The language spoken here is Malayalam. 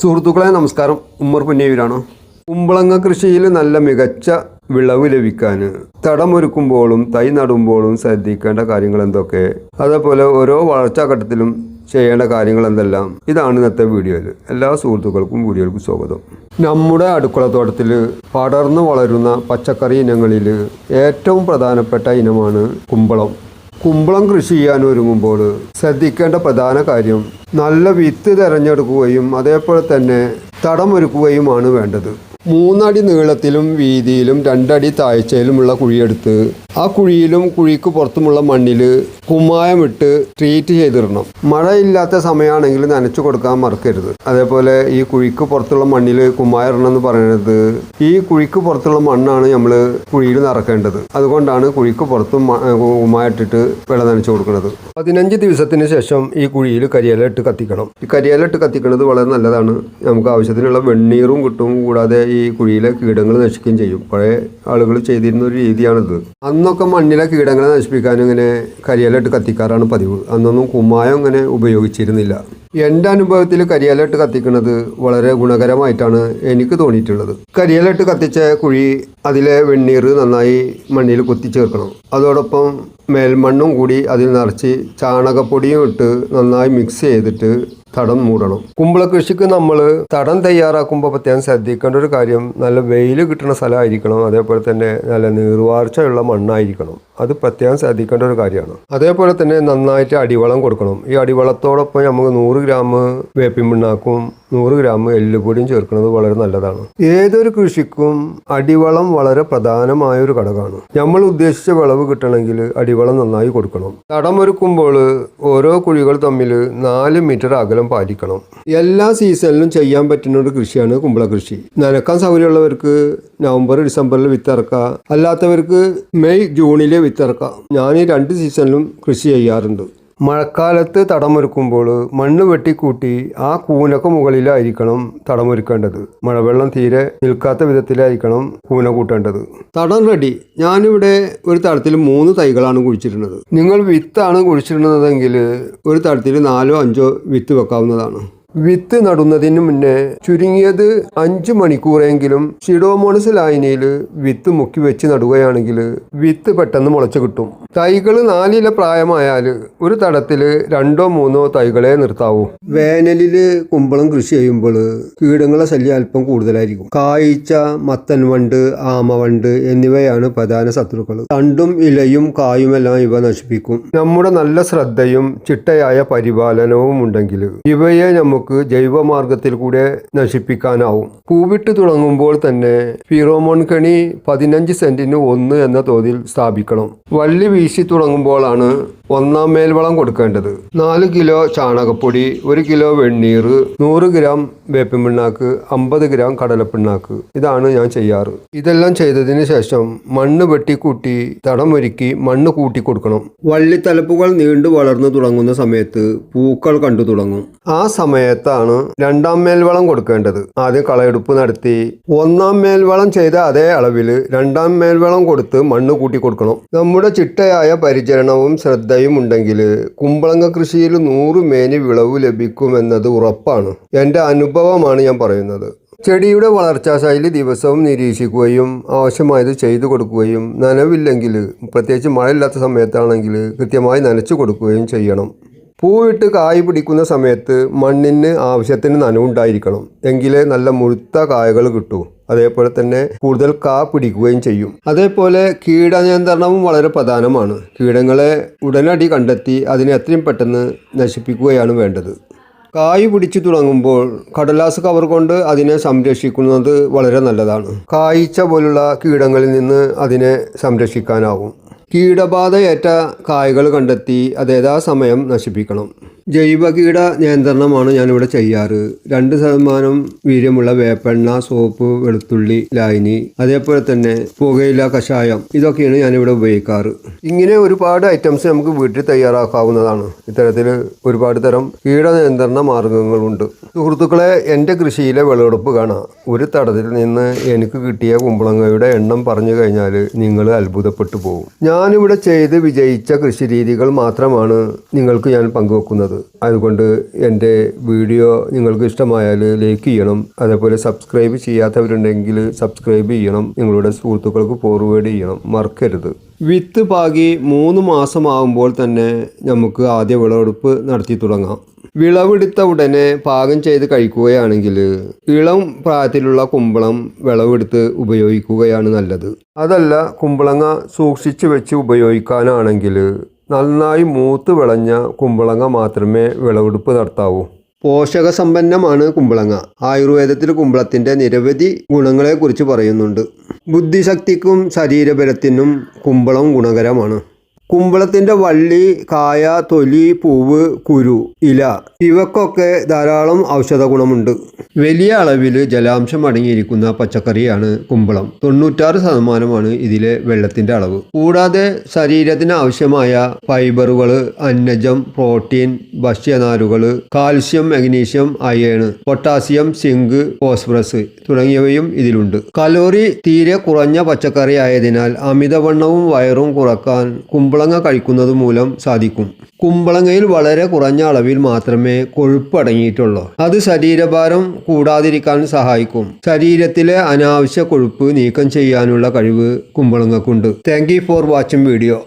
സുഹൃത്തുക്കളെ നമസ്കാരം. ഉമ്മർ പുന്നയൂരാണ് കുമ്പളങ്ങ കൃഷിയിൽ നല്ല മികച്ച വിളവ് ലഭിക്കാൻ തടമൊരുക്കുമ്പോഴും തൈ നടുമ്പോഴും ശ്രദ്ധിക്കേണ്ട കാര്യങ്ങൾ എന്തൊക്കെ? അതേപോലെ ഓരോ വളർച്ചാ ഘട്ടത്തിലും ചെയ്യേണ്ട കാര്യങ്ങൾ എന്തെല്ലാം? ഇതാണ് ഇന്നത്തെ വീഡിയോയിൽ എല്ലാ സുഹൃത്തുക്കൾക്കും വീഡിയോയ്ക്ക് സ്വാഗതം. നമ്മുടെ അടുക്കളത്തോട്ടത്തിൽ പടർന്നു വളരുന്ന പച്ചക്കറി ഇനങ്ങളിൽ ഏറ്റവും പ്രധാനപ്പെട്ട ഇനമാണ് കുമ്പളം. കുമ്പളം കൃഷി ചെയ്യാൻ ഒരുങ്ങുമ്പോൾ ശ്രദ്ധിക്കേണ്ട പ്രധാന കാര്യം നല്ല വിത്ത് തിരഞ്ഞെടുക്കുകയും അതേപോലെ തന്നെ തടമൊരുക്കുകയുമാണ് വേണ്ടത്. മൂന്നടി നീളത്തിലും വീതിയിലും രണ്ടടി താഴ്ചയിലുമുള്ള കുഴിയെടുത്ത് ആ കുഴിയിലും കുഴിക്ക് പുറത്തുമുള്ള മണ്ണിൽ കുമ്മായമിട്ട് ട്രീറ്റ് ചെയ്തിടണം. മഴയില്ലാത്ത സമയമാണെങ്കിൽ നനച്ചു കൊടുക്കാൻ മറക്കരുത്. അതേപോലെ ഈ കുഴിക്ക് പുറത്തുള്ള മണ്ണിൽ കുമ്മായം ഇടണം എന്ന് പറയുന്നത് ഈ കുഴിക്ക് പുറത്തുള്ള മണ്ണാണ് നമ്മൾ കുഴിയിൽ നിറക്കേണ്ടത്. അതുകൊണ്ടാണ് കുഴിക്ക് പുറത്തും കുമ്മായം ഇട്ടിട്ട് വെള്ളം നനച്ചു കൊടുക്കുന്നത്. പതിനഞ്ച് ദിവസത്തിന് ശേഷം ഈ കുഴിയിൽ കരിയില ഇട്ട് കത്തിക്കണം. ഈ കരിയില ഇട്ട് കത്തിക്കുന്നത് വളരെ നല്ലതാണ്. നമുക്ക് ആവശ്യത്തിനുള്ള വെണ്ണീറും കിട്ടും. കൂടാതെ ഈ കുഴിയിലെ കീടങ്ങൾ നശിക്കുകയും ചെയ്യും. പഴയ ആളുകൾ ചെയ്തിരുന്ന ഒരു രീതിയാണിത്. അന്നൊക്കെ മണ്ണിലെ കീടങ്ങളെ നശിപ്പിക്കാൻ ഇങ്ങനെ കരിയിലിട്ട് കത്തിക്കാറാണ് പതിവ്. അന്നൊന്നും കുമ്മായം ഇങ്ങനെ ഉപയോഗിച്ചിരുന്നില്ല. എന്റെ അനുഭവത്തിൽ കരിയിലിട്ട് കത്തിക്കുന്നത് വളരെ ഗുണകരമായിട്ടാണ് എനിക്ക് തോന്നിയിട്ടുള്ളത്. കരിയിലിട്ട് കത്തിച്ച കുഴി അതിലെ വെണ്ണീർ നന്നായി മണ്ണിൽ കുത്തി ചേർക്കണം. അതോടൊപ്പം മേൽമണ്ണും കൂടി അതിൽ നിറച്ച് ചാണകപ്പൊടിയും ഇട്ട് നന്നായി മിക്സ് ചെയ്തിട്ട് തടം മൂടണം. കുമ്പള കൃഷിക്ക് നമ്മൾ തടം തയ്യാറാക്കുമ്പോൾ പ്രത്യേകം ശ്രദ്ധിക്കേണ്ട ഒരു കാര്യം നല്ല വെയിൽ കിട്ടുന്ന സ്ഥലമായിരിക്കണം അതേപോലെ തന്നെ നല്ല നീർവാർച്ചയുള്ള മണ്ണായിരിക്കണം. അത് പ്രത്യേകം ശ്രദ്ധിക്കേണ്ട ഒരു കാര്യമാണ്. അതേപോലെ തന്നെ നന്നായിട്ട് അടിവളം കൊടുക്കണം. ഈ അടിവളത്തോടൊപ്പം നമുക്ക് നൂറ് ഗ്രാം വേപ്പിൻ പിണ്ണാക്കും നൂറ് ഗ്രാം എല്ലുപൊടിയും ചേർക്കുന്നത് വളരെ നല്ലതാണ്. ഏതൊരു കൃഷിക്കും അടിവളം വളരെ പ്രധാനമായ ഒരു ഘടകമാണ്. നമ്മൾ ഉദ്ദേശിച്ച വിളവ് കിട്ടണമെങ്കിൽ അടിവളം നന്നായി കൊടുക്കണം. തടമൊരുക്കുമ്പോൾ ഓരോ കുഴികൾ തമ്മിൽ നാല് മീറ്റർ അകലം പാലിക്കണം. എല്ലാ സീസണിലും ചെയ്യാൻ പറ്റുന്ന ഒരു കൃഷിയാണ് കുമ്പള കൃഷി. നനക്കാൻ സൗകര്യമുള്ളവർക്ക് നവംബർ ഡിസംബറിൽ വിത്തിറക്കാം അല്ലാത്തവർക്ക് മെയ് ജൂണിലെ വിത്തിറക്കാം ഞാൻ ഈ രണ്ട് സീസണിലും കൃഷി ചെയ്യാറുണ്ട്. മഴക്കാലത്ത് തടമൊരുക്കുമ്പോൾ മണ്ണ് വെട്ടിക്കൂട്ടി ആ കൂനക്ക് മുകളിലായിരിക്കണം തടമൊരുക്കേണ്ടത്. മഴവെള്ളം തീരെ നിൽക്കാത്ത വിധത്തിലായിരിക്കണം കൂന കൂട്ടേണ്ടത്. തടം റെഡി. ഞാനിവിടെ ഒരു തടത്തിൽ മൂന്ന് തൈകളാണ് കുഴിച്ചിരുന്നത് നിങ്ങൾ വിത്താണ് കുഴിച്ചിരുന്നതെങ്കിൽ ഒരു തടത്തിൽ നാലോ അഞ്ചോ വിത്ത് വെക്കാവുന്നതാണ്. വിത്ത് നടുന്നതിന് മുന്നേ ചുരുങ്ങിയത് അഞ്ച് മണിക്കൂറെങ്കിലും ഷിഡോമോണസ് ലായനയിൽ വിത്ത് മുക്കി വെച്ച് നടുകയാണെങ്കിൽ വിത്ത് പെട്ടെന്ന് മുളച്ചു കിട്ടും. തൈകൾ നാലില പ്രായമായാൽ ഒരു തടത്തിൽ രണ്ടോ മൂന്നോ തൈകളെ നിർത്താവൂ. വേനലിൽ കുമ്പളം കൃഷി ചെയ്യുമ്പോൾ കീടങ്ങളെ ശല്യം അല്പം കൂടുതലായിരിക്കും. കായ്ച്ച മത്തൻ വണ്ട് ആമവണ്ട് എന്നിവയാണ് പ്രധാന ശത്രുക്കൾ. തണ്ടും ഇലയും കായുമെല്ലാം ഇവ നശിപ്പിക്കും. നമ്മുടെ നല്ല ശ്രദ്ധയും ചിട്ടയായ പരിപാലനവും ഉണ്ടെങ്കിൽ ഇവയെ നമുക്ക് ജൈവമാർഗത്തിൽ കൂടെ നശിപ്പിക്കാനാവും. പൂവിട്ട് തുടങ്ങുമ്പോൾ തന്നെ ഫിറോമോൺ കണി പതിനഞ്ച് സെന്റിന് ഒന്ന് എന്ന തോതിൽ സ്ഥാപിക്കണം. വള്ളി വീശി തുടങ്ങുമ്പോഴാണ് ഒന്നാം മേൽവളം കൊടുക്കേണ്ടത്. നാല് കിലോ ചാണകപ്പൊടി ഒരു കിലോ വെണ്ണീർ നൂറ് ഗ്രാം വേപ്പിമിണ്ണാക്ക് അമ്പത് ഗ്രാം കടലപ്പിണ്ണാക്ക്. ഇതാണ് ഞാൻ ചെയ്യാറ്. ഇതെല്ലാം ചെയ്തതിന് ശേഷം മണ്ണ് വെട്ടിക്കൂട്ടി തടമൊരുക്കി മണ്ണ് കൂട്ടി കൊടുക്കണം. വള്ളിത്തലപ്പുകൾ നീണ്ടു വളർന്നു തുടങ്ങുന്ന സമയത്ത് പൂക്കൾ കണ്ടു തുടങ്ങും. ആ സമയത്താണ് രണ്ടാം മേൽവളം കൊടുക്കേണ്ടത്. ആദ്യം കളയെടുപ്പ് നടത്തി. ഒന്നാം മേൽവളം ചെയ്ത അതേ അളവിൽ രണ്ടാം മേൽവളം കൊടുത്ത് മണ്ണ് കൂട്ടി കൊടുക്കണം. നമ്മുടെ ചിട്ടയായ പരിചരണവും ശ്രദ്ധയും ഉണ്ടെങ്കിൽ കുമ്പളങ്ങ കൃഷിയിൽ നൂറ് മേനി വിളവ് ലഭിക്കുമെന്നത് ഉറപ്പാണ്. എന്റെ അനുഭവമാണ് ഞാൻ പറയുന്നത്. ചെടിയുടെ വളർച്ചാ ശൈലി ദിവസവും നിരീക്ഷിക്കുകയും ആവശ്യമായത് ചെയ്തു കൊടുക്കുകയും നനവില്ലെങ്കിൽ പ്രത്യേകിച്ച് മഴയില്ലാത്ത സമയത്താണെങ്കിൽ കൃത്യമായി നനച്ചു കൊടുക്കുകയും ചെയ്യണം. പൂവിട്ട് കായ് പിടിക്കുന്ന സമയത്ത് മണ്ണിന് ആവശ്യത്തിന് നനവുണ്ടായിരിക്കണം എങ്കിലേ നല്ല മുഴുത്ത കായകൾ കിട്ടൂ. അതേപോലെ തന്നെ കൂടുതൽ കാ പിടിക്കുകയും ചെയ്യും. അതേപോലെ കീടനിയന്ത്രണവും വളരെ പ്രധാനമാണ്. കീടങ്ങളെ ഉടനടി കണ്ടെത്തി അതിനെ എത്രയും പെട്ടെന്ന് നശിപ്പിക്കുകയാണ് വേണ്ടത്. കായ് പിടിച്ചു തുടങ്ങുമ്പോൾ കടലാസ് കവർ കൊണ്ട് അതിനെ സംരക്ഷിക്കുന്നത് വളരെ നല്ലതാണ്. കായ്ച്ച പോലുള്ള കീടങ്ങളിൽ നിന്ന് അതിനെ സംരക്ഷിക്കാനാവും. കീടബാധയേറ്റ കായകൾ കണ്ടെത്തി അത് യഥാസമയം നശിപ്പിക്കണം. ജൈവ കീട നിയന്ത്രണമാണ് ഞാനിവിടെ ചെയ്യാറ്. രണ്ട് ശതമാനം വീര്യമുള്ള വേപ്പെണ്ണ സോപ്പ് വെളുത്തുള്ളി ലായനി അതേപോലെ തന്നെ പുകയില കഷായം ഇതൊക്കെയാണ് ഞാനിവിടെ ഉപയോഗിക്കാറ്. ഇങ്ങനെ ഒരുപാട് ഐറ്റംസ് നമുക്ക് വീട്ടിൽ തയ്യാറാക്കാവുന്നതാണ്. ഇത്തരത്തിൽ ഒരുപാട് തരം കീട നിയന്ത്രണ മാർഗങ്ങളുണ്ട്. സുഹൃത്തുക്കളെ എന്റെ കൃഷിയിലെ വിളവെടുപ്പ് കാണാം. ഒരു തടത്തിൽ നിന്ന് എനിക്ക് കിട്ടിയ കുമ്പളങ്ങയുടെ എണ്ണം പറഞ്ഞു കഴിഞ്ഞാൽ നിങ്ങൾ അത്ഭുതപ്പെട്ടു പോകും ഞാനിവിടെ ചെയ്ത് വിജയിച്ച കൃഷി രീതികൾ മാത്രമാണ് നിങ്ങൾക്ക് ഞാൻ പങ്കുവെക്കുന്നത്. അതുകൊണ്ട് എന്റെ വീഡിയോ നിങ്ങൾക്ക് ഇഷ്ടമായാൽ ലൈക്ക് ചെയ്യണം. അതേപോലെ സബ്സ്ക്രൈബ് ചെയ്യാത്തവരുണ്ടെങ്കിൽ സബ്സ്ക്രൈബ് ചെയ്യണം. നിങ്ങളുടെ സുഹൃത്തുക്കൾക്ക് ഫോർവേഡ് ചെയ്യണം. മറക്കരുത്. വിത്ത് പാകി മൂന്ന് മാസമാകുമ്പോൾ തന്നെ നമുക്ക് ആദ്യ വിളവെടുപ്പ് നടത്തി തുടങ്ങാം. വിളവെടുത്ത ഉടനെ പാകം ചെയ്ത് കഴിക്കുകയാണെങ്കിൽ ഇളം പ്രായത്തിലുള്ള കുമ്പളം വിളവെടുത്ത് ഉപയോഗിക്കുകയാണ് നല്ലത്. അതല്ല കുമ്പളങ്ങ സൂക്ഷിച്ചു വെച്ച് ഉപയോഗിക്കാനാണെങ്കിൽ നന്നായി മൂത്ത് വിളഞ്ഞ കുമ്പളങ്ങ മാത്രമേ വിളവെടുപ്പ് നടത്താവൂ. പോഷക സമ്പന്നമാണ് കുമ്പളങ്ങ. ആയുർവേദത്തിൽ കുമ്പളത്തിന്റെ നിരവധി ഗുണങ്ങളെക്കുറിച്ച് പറയുന്നുണ്ട്. ബുദ്ധിശക്തിക്കും ശരീരബലത്തിനും കുമ്പളം ഗുണകരമാണ്. കുമ്പളത്തിന്റെ വള്ളി കായ തൊലി പൂവ് കുരു ഇല ഇവക്കൊക്കെ ധാരാളം ഔഷധ ഗുണമുണ്ട്. വലിയ അളവിൽ ജലാംശം അടങ്ങിയിരിക്കുന്ന പച്ചക്കറിയാണ് കുമ്പളം. തൊണ്ണൂറ്റാറ് ശതമാനമാണ് ഇതിലെ വെള്ളത്തിന്റെ അളവ്. കൂടാതെ ശരീരത്തിന് ആവശ്യമായ ഫൈബറുകൾ അന്നജം protein ഭക്ഷ്യനാരുകൾ calcium magnesium iron potassium zinc phosphorus തുടങ്ങിയവയും ഇതിലുണ്ട്. കലോറി തീരെ കുറഞ്ഞ പച്ചക്കറി ആയതിനാൽ അമിതവണ്ണവും വയറും കുറയ്ക്കാൻ കുമ്പളങ്ങ കഴിക്കുന്നത് മൂലം സാധിക്കും. കുമ്പളങ്ങയിൽ വളരെ കുറഞ്ഞ അളവിൽ മാത്രമേ കൊഴുപ്പ് അടങ്ങിയിട്ടുള്ളൂ. അത് ശരീരഭാരം കൂടാതിരിക്കാൻ സഹായിക്കും. ശരീരത്തിലെ അനാവശ്യ കൊഴുപ്പ് നീക്കം ചെയ്യാനുള്ള കഴിവ് കുമ്പളങ്ങക്കുണ്ട്. Thank for watching video.